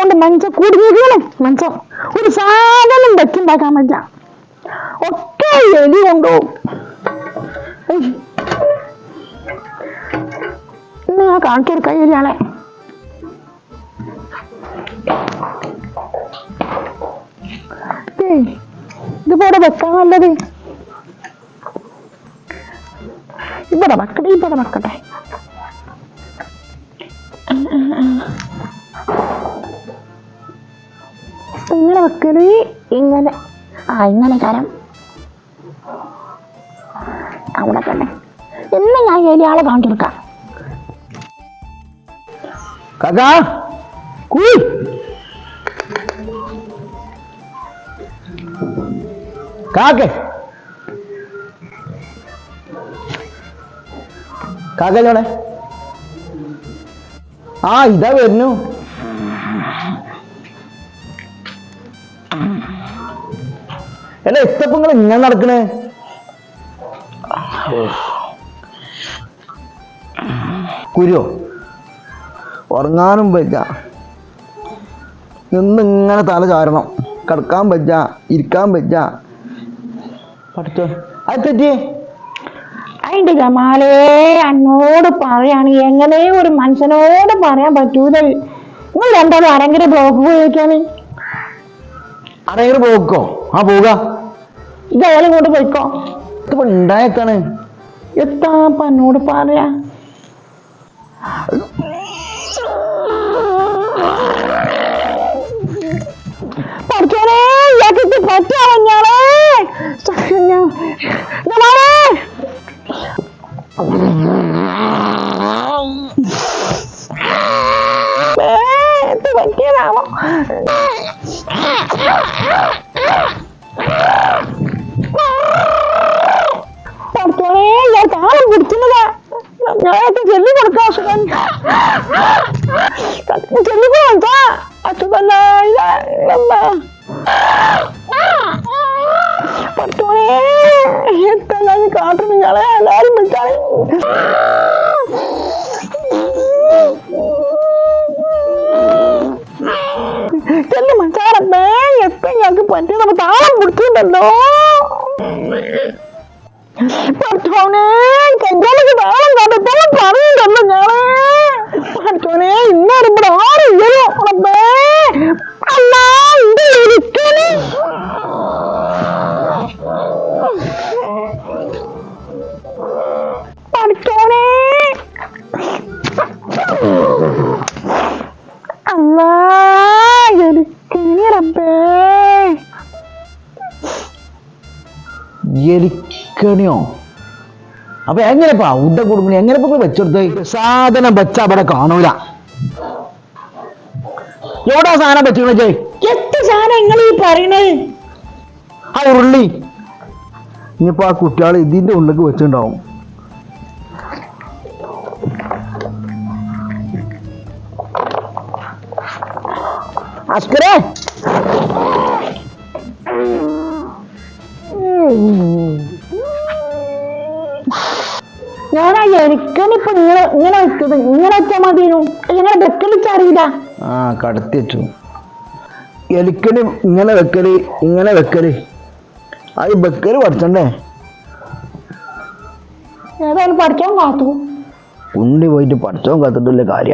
കൊണ്ട് മനുഷ്യ കുടുങ്ങിയാണ് മനുഷ്യ ഒരു സാധനം വെച്ചുണ്ടാക്കാൻ പറ്റില്ല. ഒക്കെ എലി കൊണ്ടുപോകും. ഞാൻ കാണിച്ചു കൊടുക്കാം എലിയാളെ ഏയ്, ഇതിപ്പോ ഇവിടെ വെക്കാൻ നല്ലത്. ഇവിടെ വെക്കട്ടെ ഇവിടെ വെക്കട്ടെ. ഇങ്ങനെ വെക്കൽ ഇങ്ങനെ ആ ഇങ്ങനെ കരം. അവിടെ തന്നെ. ഇന്ന് ഞാൻ എലിയാളെ കാണിച്ചു കൊടുക്കാം കാക്കാ കൂയ് കാക്കേ. കാക്കല്ലോടെ ആ ഇതാ വരുന്നു. അല്ല എത്തപ്പോ നിങ്ങൾ ഇങ്ങനെ നടക്കണേ? കുരുവോ ഉറങ്ങാനും പറ്റ നിന്ന് ഇങ്ങനെ തല ചാരണം കിടക്കാൻ പറ്റ ഇരിക്കാൻ പറ്റ പഠിച്ചോ? അത് തെറ്റിയേ അതിന്റെ ജമാലേ എന്നോട് പറയാണ് എങ്ങനെ ഒരു മനുഷ്യനോട് പറയാൻ പറ്റൂല. നിങ്ങൾ രണ്ടാളും ആരെങ്കിലും ബ്ലോക്ക് പോയിക്കാണ് ആരെങ്കിലും പോക്കോ ആ പോക ഇത് അയാൾ ഇങ്ങോട്ട് പോയിക്കോ. ഇതിപ്പോ ഉണ്ടായേക്കാണ് എത്താപ്പ എന്നോട് പറയാ. പഠിച്ചോനെ kalau Oke, ya jangan begini ya. Ya itu jadi berkas kan. Jadi berapa? Aduh mana ya, mama. Pertuli, hitam lagi kau tuh menyala-nyala. ചെല്ലി മനസ്സാറമ്മേ എപ്പ ഞങ്ങൾക്ക് പറ്റി നമ്മൾ താളം പിടിച്ചിട്ടുണ്ടല്ലോ. പഠിച്ചോനെ കല്യാണക്ക് താളം കണ്ടപ്പോൾ പറയുന്നുണ്ടല്ലോ ഞാനേ പഠിച്ചോനെ ഇന്നാരും ഇവിടെ ആരില്ലല്ലോ റബ്ബേ അല്ല ഇത് ഇരിക്കൽ പഠിച്ചോനെ. അല്ല. എനിക്കനി റബ്ബേ എലിക്കണിയോ? അപ്പൊ എങ്ങനെപ്പാ ഉണ്ട കുടുംബം എങ്ങനെ വെച്ചെടുത്ത്? സാധനം വെച്ച അവിടെ കാണൂല. എവിടെ സാധനം വെച്ചിക്കണ ജയ് എത്ര സാധനം നിങ്ങൾ ഈ ആ ഉരുളി. ഇനിയിപ്പോ ആ കുട്ടികൾ ഇതിന്റെ ഉള്ളിലേക്ക് വെച്ചിട്ടുണ്ടാവും. അസ്കരേ ഞാനാ എനിക്കനിപ്പോ ഇങ്ങനെ ഇങ്ങനെ വെച്ചത്. ഇങ്ങനെ വെച്ചാൽ മതിയോ ഇങ്ങനെ വെക്കലിച്ചറിയില്ല ആ കടത്തി വെച്ചു എലിക്കൽ ഇങ്ങനെ വെക്കൽ ഇങ്ങനെ വെക്കൽ. അത് വെക്കൽ പഠിച്ചണ്ടേ? ഏതായാലും പഠിക്കാൻ കാത്തു. ഉണ്ണി പോയിട്ട് പഠിച്ചോ കത്തിട്ടില്ല കാര്യ.